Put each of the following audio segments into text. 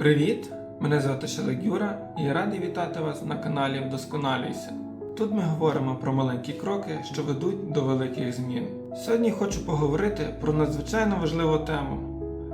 Привіт! Мене звати Шелек Юра і я радий вітати вас на каналі Вдосконалюйся. Тут ми говоримо про маленькі кроки, що ведуть до великих змін. Сьогодні хочу поговорити про надзвичайно важливу тему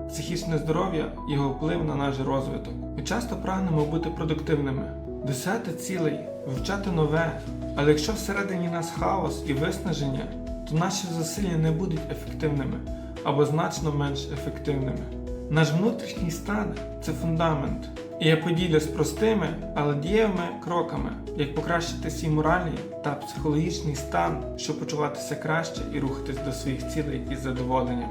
психічне здоров'я і його вплив на наш розвиток. Ми часто прагнемо бути продуктивними, досягати цілей, вивчати нове, але якщо всередині нас хаос і виснаження, то наші зусилля не будуть ефективними або значно менш ефективними. Наш внутрішній стан це фундамент. І я поділюсь простими, але дієвими кроками, як покращити свій моральний та психологічний стан, щоб почуватися краще і рухатись до своїх цілей із задоволенням.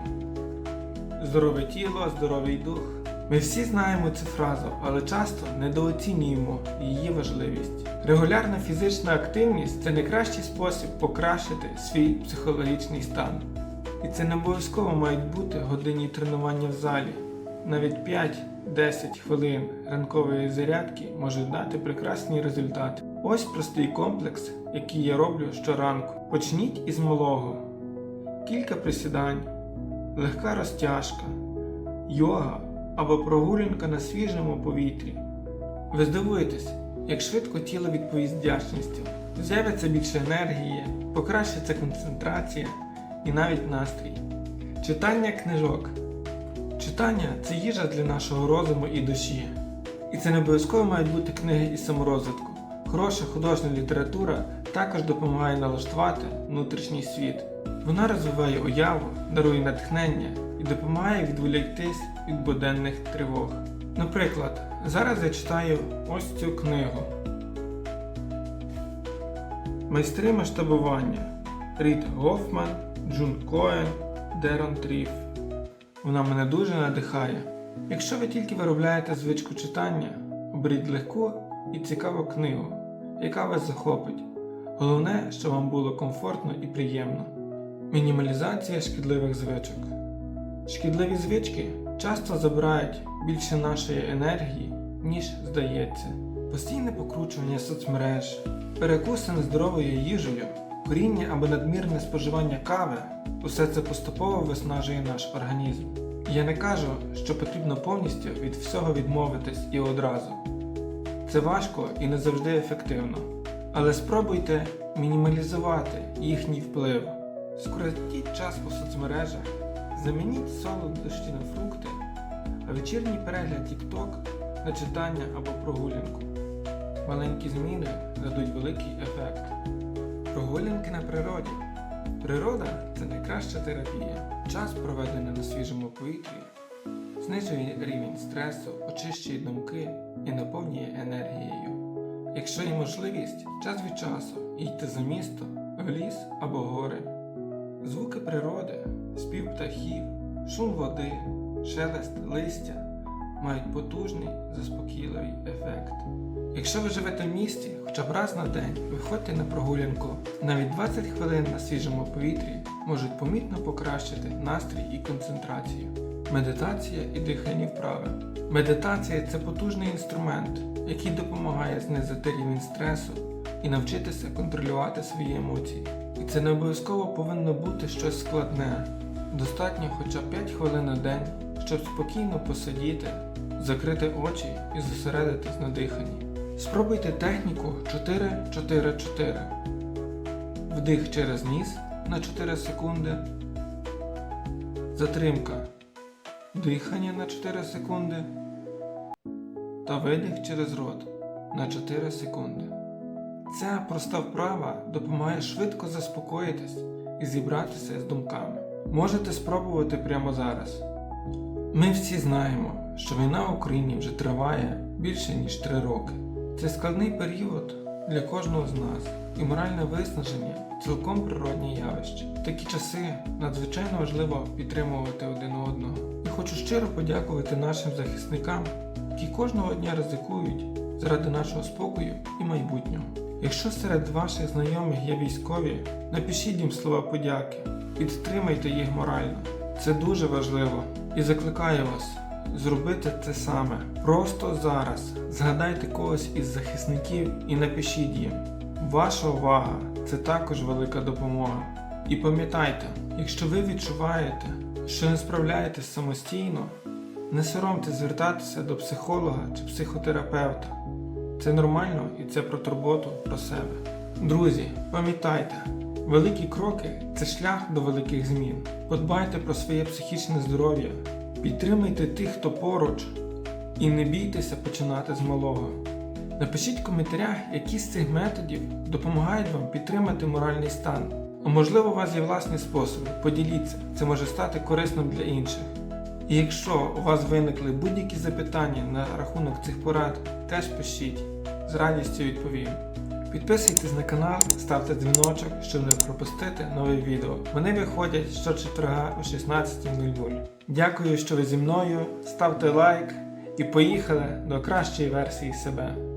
Здорове тіло, здоровий дух. Ми всі знаємо цю фразу, але часто недооцінюємо її важливість. Регулярна фізична активність це найкращий спосіб покращити свій психологічний стан. І це не обов'язково мають бути годинні тренування в залі. Навіть 5-10 хвилин ранкової зарядки можуть дати прекрасні результати. Ось простий комплекс, який я роблю щоранку. Почніть із малого. Кілька присідань, легка розтяжка, йога або прогулянка на свіжому повітрі. Ви здивуєтесь, як швидко тіло відповість вдячністю. З'явиться більше енергії, покращиться концентрація і навіть настрій. Читання книжок. Читання це їжа для нашого розуму і душі. І це не обов'язково мають бути книги із саморозвитку. Хороша художня література також допомагає налаштувати внутрішній світ. Вона розвиває уяву, дарує натхнення і допомагає відволіктись від буденних тривог. Наприклад, зараз я читаю ось цю книгу. Майстри масштабування Рід Гофман, Джун Коен, Дерон Тріф. Вона мене дуже надихає. Якщо ви тільки виробляєте звичку читання, оберіть легку і цікаву книгу, яка вас захопить. Головне, щоб вам було комфортно і приємно. Мінімалізація шкідливих звичок. Шкідливі звички часто забирають більше нашої енергії, ніж здається. Постійне покручування соцмереж, перекуси нездоровою їжею, коріння або надмірне споживання кави усе це поступово виснажує наш організм. Я не кажу, що потрібно повністю від всього відмовитись і одразу. Це важко і не завжди ефективно. Але спробуйте мінімалізувати їхній вплив. Скоротіть час у соцмережах, замініть солодощі на фрукти, а вечірній перегляд TikTok на читання або прогулянку. Маленькі зміни дадуть великий ефект. Прогулянки на природі. Природа це найкраща терапія. Час, проведений на свіжому повітрі, знижує рівень стресу, очищує думки і наповнює енергією. Якщо є можливість, час від часу їдьте за місто, в ліс або гори. Звуки природи, спів птахів, шум води, шелест листя мають потужний заспокійливий ефект. Якщо ви живете в місті, хоча б раз на день виходьте на прогулянку. Навіть 20 хвилин на свіжому повітрі можуть помітно покращити настрій і концентрацію. Медитація і дихальні вправи. Медитація це потужний інструмент, який допомагає знизити рівень стресу і навчитися контролювати свої емоції. І це не обов'язково повинно бути щось складне. Достатньо хоча б 5 хвилин на день, щоб спокійно посидіти, закрити очі і зосередитись на диханні. Спробуйте техніку 4-4-4. Вдих через ніс на 4 секунди. Затримка. Дихання на 4 секунди. Та видих через рот на 4 секунди. Ця проста вправа допомагає швидко заспокоїтись і зібратися з думками. Можете спробувати прямо зараз. Ми всі знаємо, що війна в Україні вже триває більше ніж 3 роки. Це складний період для кожного з нас, і моральне виснаження цілком природні явище. В такі часи надзвичайно важливо підтримувати один одного. І хочу щиро подякувати нашим захисникам, які кожного дня ризикують заради нашого спокою і майбутнього. Якщо серед ваших знайомих є військові, напишіть їм слова подяки, підтримайте їх морально. Це дуже важливо і закликаю вас зробити це саме. Просто зараз згадайте когось із захисників і напишіть їм. Ваша увага це також велика допомога. І пам'ятайте, якщо ви відчуваєте, що не справляєтесь самостійно, Не соромте звертатися до психолога чи психотерапевта. Це нормально і це про турботу про себе. Друзі, пам'ятайте, великі кроки це шлях до великих змін. Подбайте про своє психічне здоров'я, підтримуйте тих, хто поруч, і не бійтеся починати з малого. Напишіть в коментарях, які з цих методів допомагають вам підтримати моральний стан. А можливо, у вас є власні способи. Поділіться, це може стати корисним для інших. І якщо у вас виникли будь-які запитання на рахунок цих порад, теж пишіть, з радістю відповім. Підписуйтесь на канал, ставте дзвіночок, щоб не пропустити нові відео. Вони виходять щочетверга о 16.00. Дякую, що ви зі мною. Ставте лайк і поїхали до кращої версії себе.